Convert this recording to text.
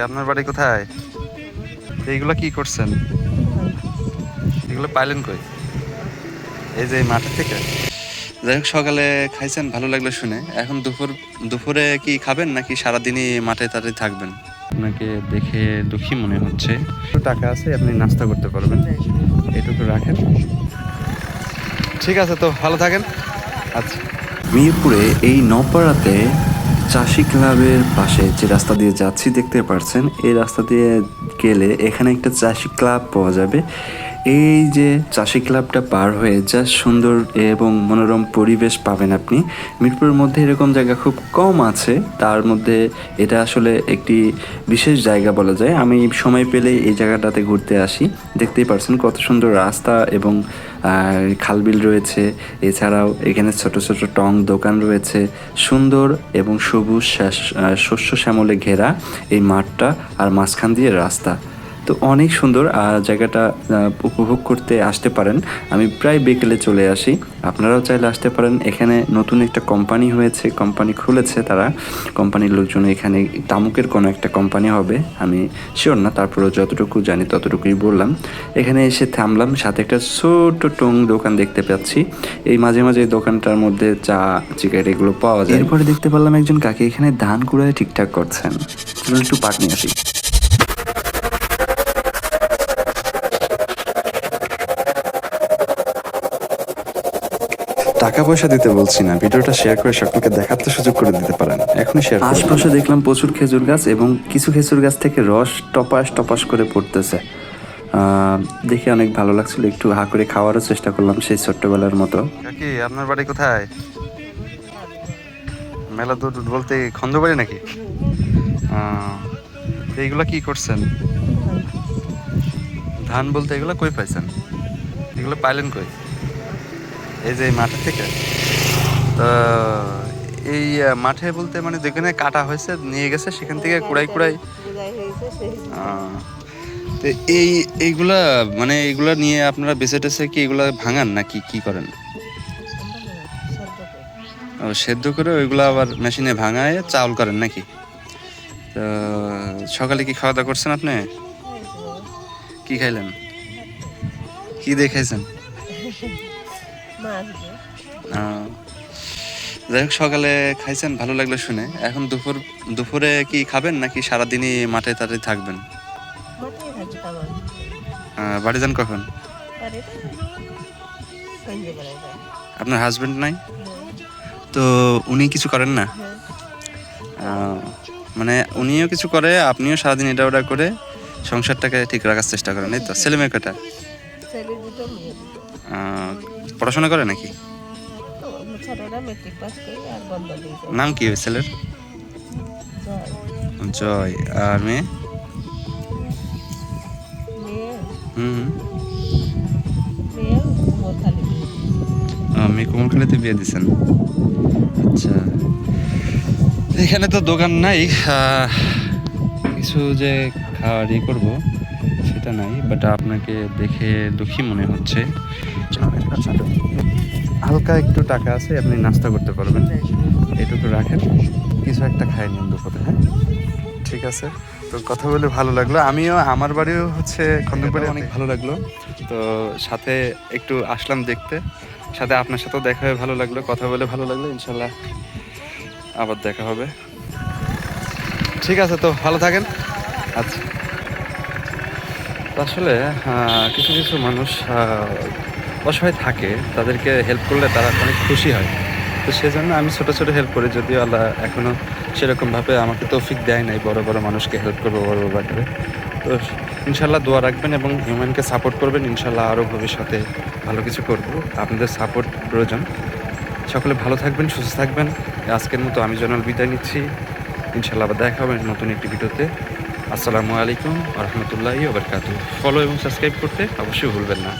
আপনার বাড়ি কোথায়? এইগুলো কি করছেন? এগুলো পাইলেন কই? এই যে মাঠের থেকে? যাই হোক, সকালে খাইছেন, ভালো লাগল শুনে। এখন দুপুর, দুপুরে কি খাবেন নাকি সারাদিনই মাঠে তাতে থাকবেন? আপনাকে দেখে দুঃখী মনে হচ্ছে। একটু টাকা আছে, আপনি নাস্তা করতে পারবেন। এটুকু রাখেন। ঠিক আছে, তো ভালো থাকেন। আচ্ছা। মিরপুরে এই নপাড়াতে চাষি ক্লাবের পাশে যে রাস্তা দিয়ে যাচ্ছি, দেখতে পারছেন, এই রাস্তা দিয়ে গেলে এখানে একটা চাষি ক্লাব পাওয়া যাবে। এই যে চাষি ক্লাবটা পার হয়ে যা সুন্দর এবং মনোরম পরিবেশ পাবেন আপনি। মিরপুরের মধ্যে এরকম জায়গা খুব কম আছে। তার মধ্যে এটা আসলে একটি বিশেষ জায়গা বলা যায়। আমি সময় পেলে এই জায়গাটাতে ঘুরতে আসি। দেখতেই পারছেন কত সুন্দর রাস্তা এবং খালবিল রয়েছে। এছাড়াও এখানে ছোট ছোট টং দোকান রয়েছে। সুন্দর এবং সবুজ শস্য শ্যামলে ঘেরা এই মাঠটা আর মাঝখান দিয়ে রাস্তা। তো অনেক সুন্দর জায়গাটা উপভোগ করতে আসতে পারেন। আমি প্রায় বিকেলে চলে আসি। আপনারাও চাইলে আসতে পারেন। এখানে নতুন একটা কোম্পানি হয়েছে কোম্পানি খুলেছে তারা। কোম্পানির লোকজন এখানে, তামুকের কোনো একটা কোম্পানি হবে, আমি শিওর না, তারপরেও যতটুকু জানি ততটুকুই বললাম। এখানে এসে থামলাম, সাথে একটা ছোট টং দোকান দেখতে পাচ্ছি। এই মাঝে মাঝে দোকানটার মধ্যে চা চিকেট এগুলো পাওয়া যায়। এরপরে দেখতে পারলাম একজন কাকে এখানে ধান কুড়ায় ঠিকঠাক করছেন। একটু পাট নিয়ে আসি। টাকা পয়সা দিতে বলছি না ভিডিওটা শেয়ার করে সকলকে দেখাতে সুযোগ করে দিতে পারেন। এখনই শেয়ার করুন আশপাশে দেখলাম প্রচুর খেজুর গাছ এবং কিছু খেজুর গাছ থেকে রস টপাস টপাস করে পড়তেছে। দেখে অনেক ভালো লাগছিল একটু হা করে খাওয়ারও চেষ্টা করলাম সেই ছোট্টবেলার মতো। কাকি আপনার বাড়ি কোথায়? মেলা দূর বলতে খন্দবাড়ি নাকি? এইগুলা কি করছেন? ধান বলতে এগুলো কই পাইছেন? এগুলো পাইলেন কই? এই যে মাঠের থেকে তো এই মাঠে বলতে মানে যেখানে কাটা হয়েছে নিয়ে গেছে সেখান থেকে কুড়াই কুড়াই। তো এই এইগুলা মানে এইগুলা নিয়ে আপনারা বেছে টেছে কি এগুলা ভাঙান নাকি কি করেন? ও সেদ্ধ করে ওইগুলো আবার মেশিনে ভাঙায় চাউল করেন নাকি? তো সকালে কি খাওয়া দাওয়া করছেন আপনি? কি খাইলেন? কি দিয়ে খাইছেন? আহ, যাই হোক সকালে খাইছেন ভালো লাগল শুনে। এখন দুপুর দুপুরে কি খাবেন নাকি সারাদিনই মাঠে তাতে থাকবেন? বাড়ি যান কখন? আপনার হাজবেন্ড নাই? তো উনি কিছু করেন না? মানে উনিও কিছু করে আপনিও সারাদিন এটা ওটা করে সংসারটাকে ঠিক রাখার চেষ্টা করেন এই তো? ছেলে মেয়ে কটা পড়াশোনা করে নাকি? নাম কি ছেলের? জয়। আর মেয়ে? হুম। আহ, বিয়ে দিছেন আচ্ছা। এখানে তো দোকান নাই। কিছু যে খাওয়ার ইয়ে করব সেটা নাই বাট আপনাকে দেখে দুঃখী মনে হচ্ছে। হালকা একটু টাকা আছে আপনি নাস্তা করতে পারবেন। এটুকু রাখেন। কিছু একটা খাই নিন দুপুরে হ্যাঁ? ঠিক আছে। তো কথা বলে ভালো লাগল। আমিও আমার বাড়িও হচ্ছে খন্দকবাড়ি অনেক ভালো লাগল। তো সাথে একটু আসলাম দেখতে। সাথে আপনার সাথেও দেখা হয়ে ভালো লাগল কথা বলে ভালো লাগল। ইনশাল্লাহ আবার দেখা হবে। ঠিক আছে তো ভালো থাকেন। আচ্ছা। আসলে কিছু কিছু মানুষ অসহায় থাকে, তাদেরকে হেল্প করলে তারা অনেক খুশি হয়। তো সেজন্য আমি ছোটো ছোটো হেল্প করি, যদিও আল্লাহ এখনও সেরকমভাবে আমাকে তৌফিক দেয় নাই, বড় বড় মানুষকে হেল্প করব, বড় বড় ব্যাপারে। তো ইনশাল্লাহ দোয়া রাখবেন এবং হিউম্যানকে সাপোর্ট করবেন ইনশাল্লাহ আরও ভবিষ্যতে ভালো কিছু করব। আপনাদের সাপোর্ট প্রয়োজন। সকলে ভালো থাকবেন, সুস্থ থাকবেন। আজকের মতো আমি জনাল বিদায় নিচ্ছি। ইনশাল্লাহ আবার দেখা হবে নতুন একটি ভিডিওতে। আসসালামু আলাইকুম রহমতুল্লাহি ওবরকাতু ফলো এবং সাবস্ক্রাইব করতে অবশ্যই ভুলবেন না।